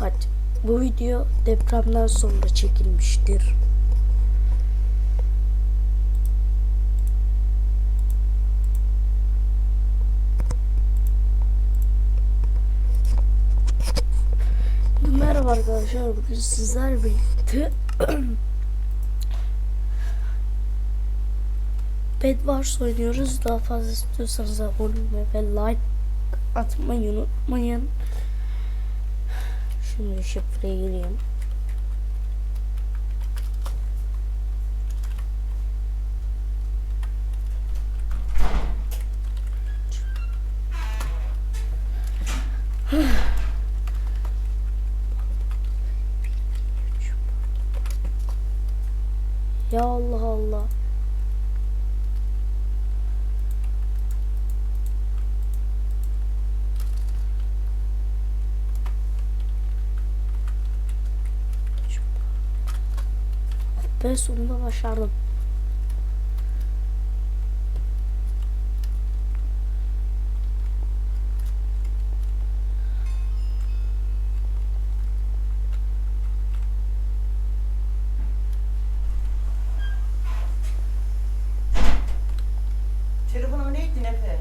Dikkat! Bu video depremden sonra çekilmiştir. Merhaba arkadaşlar. Bugün sizler birlikte Bed Wars oynuyoruz. Daha fazla istiyorsanız abone olmayı ve like atmayı unutmayın. Şimdi şifreye gireyim. Ben sonunda başardım. Telefonuma ne ettin Efe?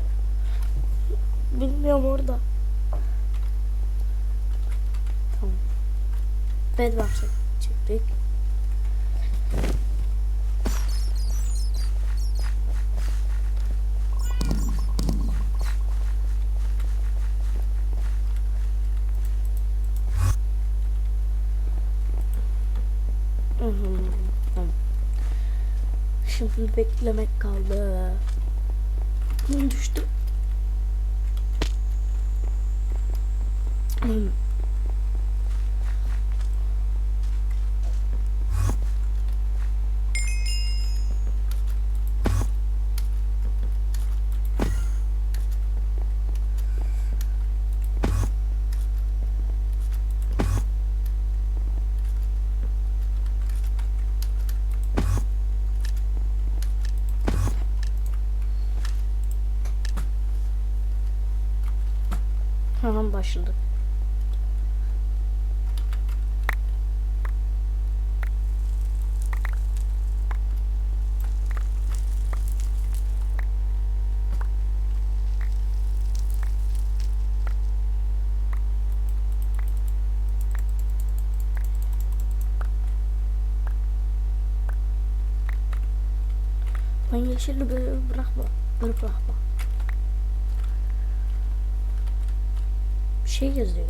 Bilmiyorum orada. Tamam. Bedwars'a çıktık. Şimdi beklemek kaldı. Hı, Hemen başladık. Ben yeşilli böyle bırakma. Bırakma. Şey yazıyor.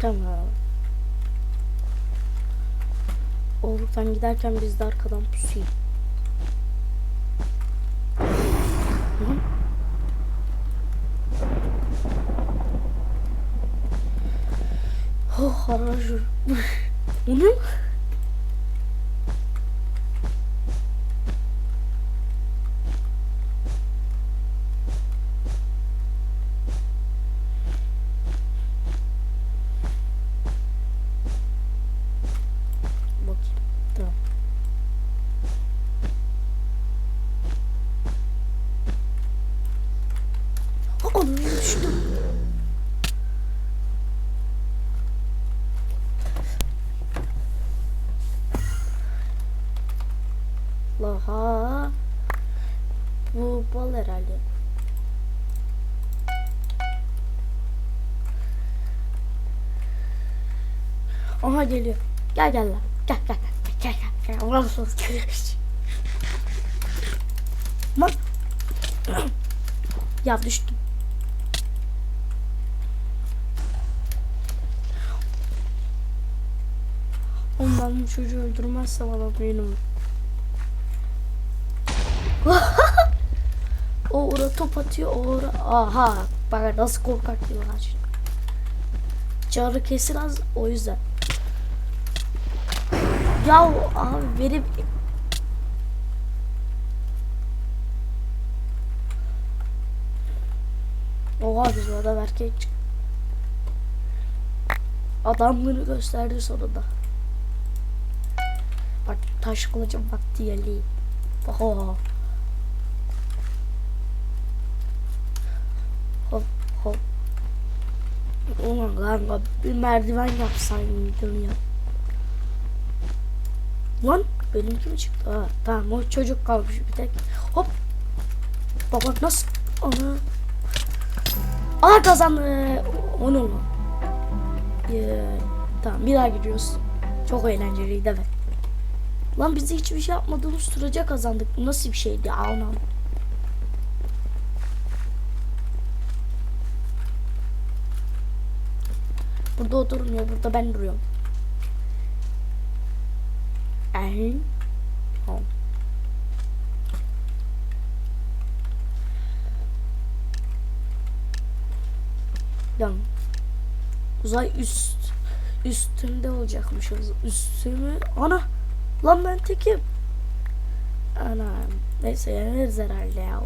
Tamam. Oradan giderken biz de arkadan pusayım. Oh harajur. O Aha geliyor. Gel gel lan. Gel gel gel gel gel. gel. Ulan sus. Bak. ya düştüm. Ben bu çocuğu öldürmezsem adam benim. o ora top atıyor, ora... Aha! Bak nasıl korkak diyorlar şimdi. Canı kesilmez o yüzden. Ya abi verip Oha biz adam erkek. Adamlığını gösterdi sonunda. Bak taş kılıcım vakti geldi. Oha. Hop hop. Ulan kanka bir merdiven yapsaydın ya. Lan benimki mi çıktı? Ha, tamam o çocuk kalmış bir tek. Hop. Baba nasıl? Ana. Aa kazandı. Onu mu? Ee, tamam bir daha gidiyoruz. Çok eğlenceliydi evet. Lan biz hiçbir şey yapmadığımız sürece kazandık. Bu Nasıl bir şeydi? Anam. Burada o durmuyor. Burada ben duruyorum. Ahin. Tamam. Yan. Uzay üst üstünde olacakmış. Üstümü ana lan ben tekim. Ana neyse yeneriz herhalde ya.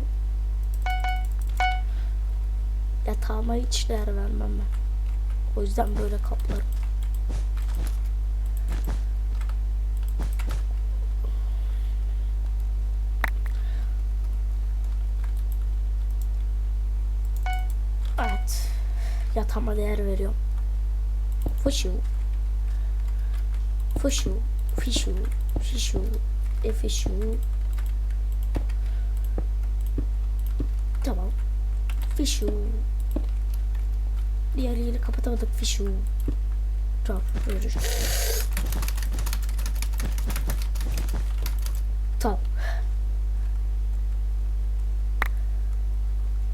Yatağıma hiç değer vermem ben. O yüzden böyle kaplarım. Yatağıma değer veriyorum. Fışu. Fışu. Fişu. Fişu. E fişu. Tamam. Fişu. Diğer yeri kapatamadık. Fişu. Tamam. Görüş. Tamam.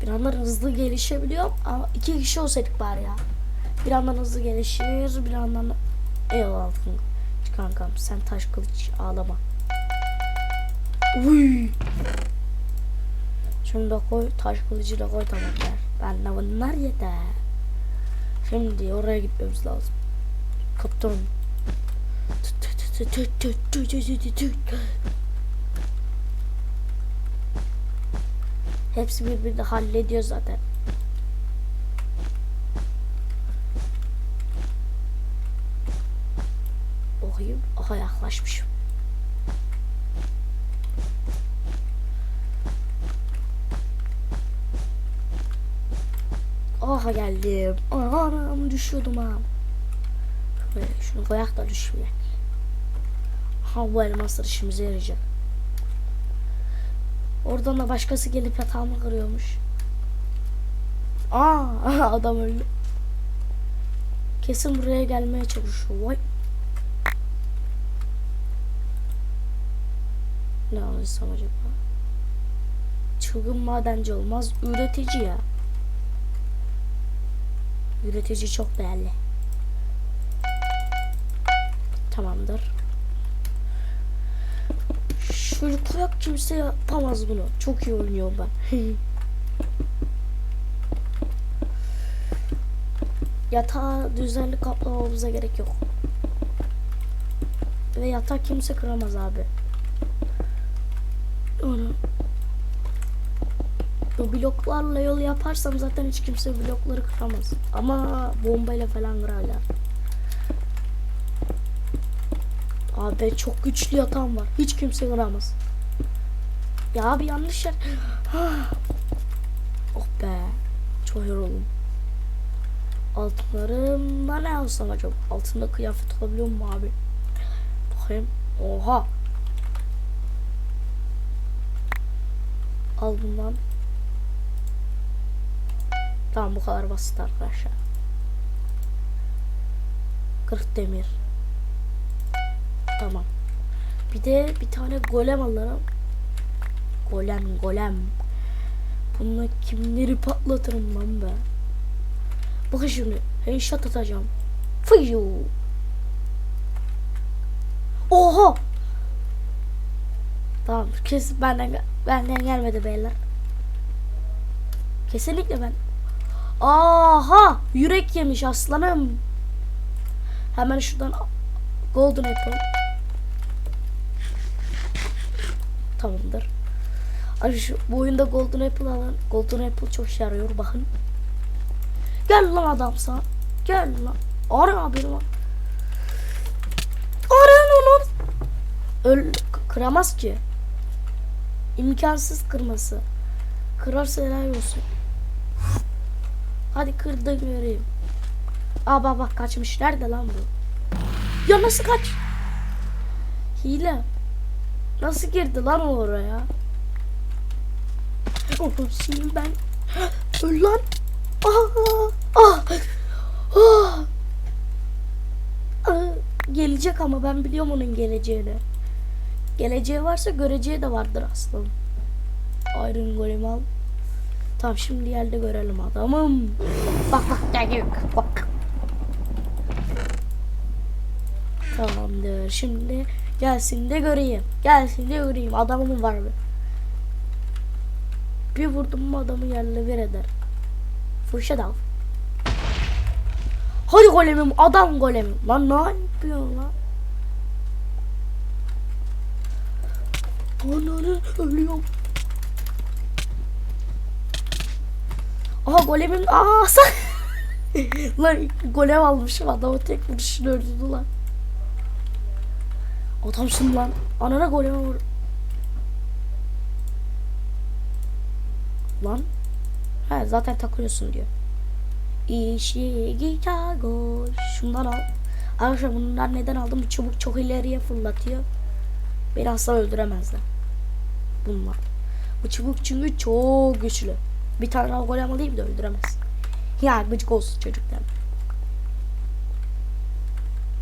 Bir yandan hızlı gelişebiliyorum ama iki kişi olsaydık bari ya. Bir yandan hızlı gelişir, bir yandan eyvallah kankam sen taş kılıç ağlama. Uy. Şunu da koy, taş kılıcı da koy tamamlar. Ben de bunlar yeter. Şimdi oraya gitmemiz lazım. Kaptan. Hepsi birbirini hallediyor zaten. Bakayım. Aha yaklaşmışım. Aha geldim. Anam düşüyordum ha. Şöyle şunu koyak da düşmeyek. Ha bu elmaslar işimize yarayacak. Oradan da başkası gelip yatağımı kırıyormuş. Aa adam öldü. Kesin buraya gelmeye çalışıyor. Vay. Ne alırsam acaba? Çılgın madenci olmaz. Üretici ya. Üretici çok değerli. Tamamdır. Şöyle koyak kimse yapamaz bunu. Çok iyi oynuyorum ben. Yatağı düzenli kaplamamıza gerek yok. Ve yatak kimse kıramaz abi. Onu. Bu bloklarla yol yaparsam zaten hiç kimse blokları kıramaz. Ama bombayla falan kırarlar. Abi çok güçlü yatağım var. Hiç kimse kıramaz. Ya abi yanlış yer. oh be. Çok yoruldum. Altınlarımla ne alsam acaba? Altında kıyafet olabiliyor mu abi? Bakayım. Oha. Al bundan. Tamam bu kadar basit arkadaşlar. 40 demir. Tamam. Bir de bir tane golem alırım. Golem golem. Bununla kimleri patlatırım lan be. Bakın şimdi. Headshot atacağım. Fıyu. Oha. Tamam kes benden benden gelmedi beyler. Kesinlikle ben. Aha yürek yemiş aslanım. Hemen şuradan golden apple. Tamamdır. Abi şu bu oyunda golden apple alan golden apple çok işe yarıyor bakın. Gel lan adamsa. Gel lan. Ara benim. Ara onu. Öl kıramaz ki. İmkansız kırması. Kırarsa helal olsun. Hadi kır da göreyim. Aa bak bak kaçmış. Nerede lan bu? Ya nasıl kaç? Hile. Nasıl girdi lan o oraya? Oğlum senin ben. Öl lan. Ah, ah, ah. Ah, Gelecek ama ben biliyorum onun geleceğini. Geleceği varsa göreceği de vardır aslında. Iron Golem al. Tamam şimdi yerde görelim adamım. Bak bak gel bak. Tamamdır. Şimdi gelsin de göreyim. Gelsin de göreyim. Adamım var mı? Bir vurdum mu adamı yerle bir eder. Fırça dal. Hadi golemim adam golemim. Lan ne yapıyorsun lan? Ananı ölüyorum. Aha golemim. Aa lan golem almışım adamı tek vuruşunu öldürdü lan. Adamsın lan. Anana goleme vur. Lan. He zaten takılıyorsun diyor. İşi Chicago. Şundan al. Arkadaşlar bunlar neden aldım? Bu çubuk çok ileriye fırlatıyor. Beni asla öldüremezler. Bunlar. Bu çubuk çünkü çok güçlü. Bir tane daha golem alayım da öldüremez. Ya gıcık olsun çocuklar.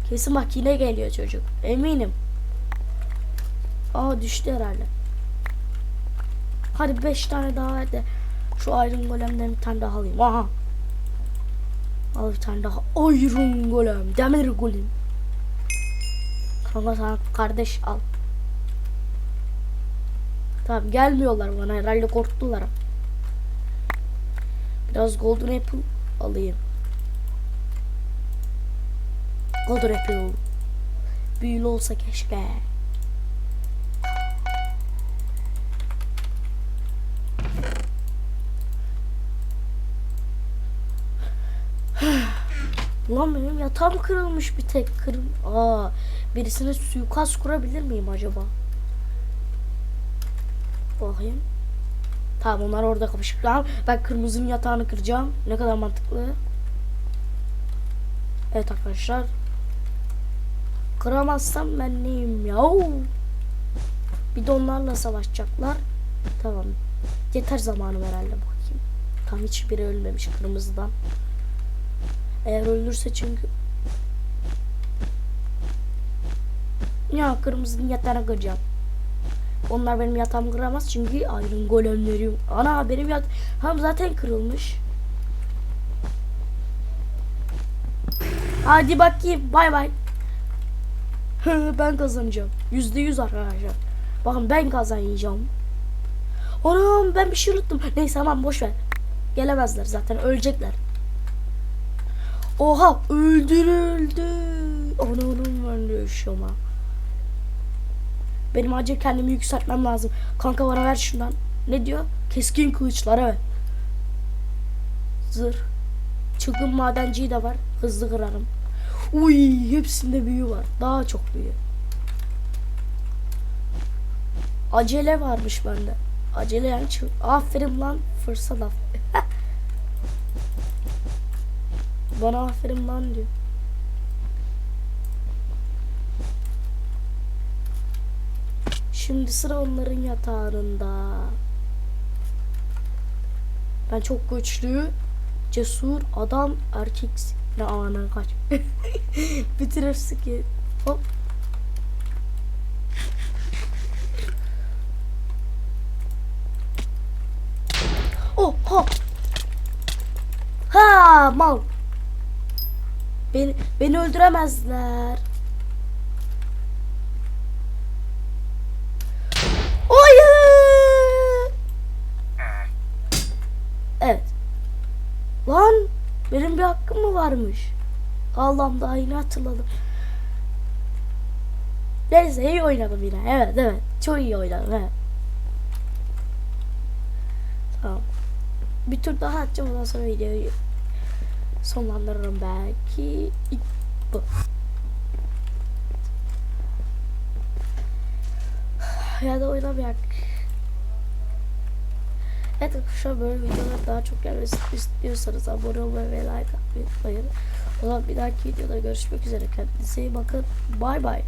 Kesin bak yine geliyor çocuk. Eminim. Aa düştü herhalde. Hadi 5 tane daha hadi. Şu Iron Golem'den bir tane daha alayım. Aha. Al bir tane daha. Iron Golem. Demir Golem. Kanka sana kardeş al. Tamam gelmiyorlar bana herhalde korktular. Biraz Golden Apple alayım. Golden Apple. Büyülü olsa keşke. Lan benim yatağım kırılmış bir tek kırım. Aa, birisine suikast kurabilir miyim acaba? Bakayım. Tamam onlar orada kapışık. Ben kırmızının yatağını kıracağım. Ne kadar mantıklı. Evet arkadaşlar. Kıramazsam ben neyim ya? Bir de onlarla savaşacaklar. Tamam. Yeter zamanım herhalde bakayım. Tam hiçbiri ölmemiş kırmızıdan. Eğer ölürse çünkü Ya kırmızının yatağına kıracağım. Onlar benim yatağımı kıramaz çünkü Iron Golemlerim. Ana benim yat Ham zaten kırılmış. Hadi bakayım bay bay. ben kazanacağım. Yüzde yüz arkadaşlar. Bakın ben kazanacağım. Anam ben bir şey unuttum. Neyse tamam boş ver. Gelemezler zaten ölecekler. Oha öldürüldü. Ana onun ben de ama. Benim acil kendimi yükseltmem lazım. Kanka bana ver şundan. Ne diyor? Keskin kılıçlar evet. Zırh. Çılgın madenciyi de var. Hızlı kırarım. Uy hepsinde büyü var. Daha çok büyü. Acele varmış bende. Acele yani. Aferin lan fırsat af. Bana aferin lan diyor. Şimdi sıra onların yatağında. Ben çok güçlü, cesur, adam, erkek. Ne ana kaç. Bitirirsin ki. Hop. Oh hop. Ha mal. Beni, beni öldüremezler. Hayır. Evet. Lan benim bir hakkım mı varmış? Allah'ım daha yeni hatırladım. Neyse iyi oynadım yine. Evet evet. Çok iyi oynadım. Evet. Tamam. Bir tur daha atacağım ondan sonra videoyu sonlandırırım belki. Bu. Ya da oynamayak. Evet arkadaşlar böyle videolar daha çok gelmesini istiyorsanız abone olmayı ve like atmayı unutmayın. O zaman bir dahaki videoda görüşmek üzere. Kendinize iyi bakın. Bay bay.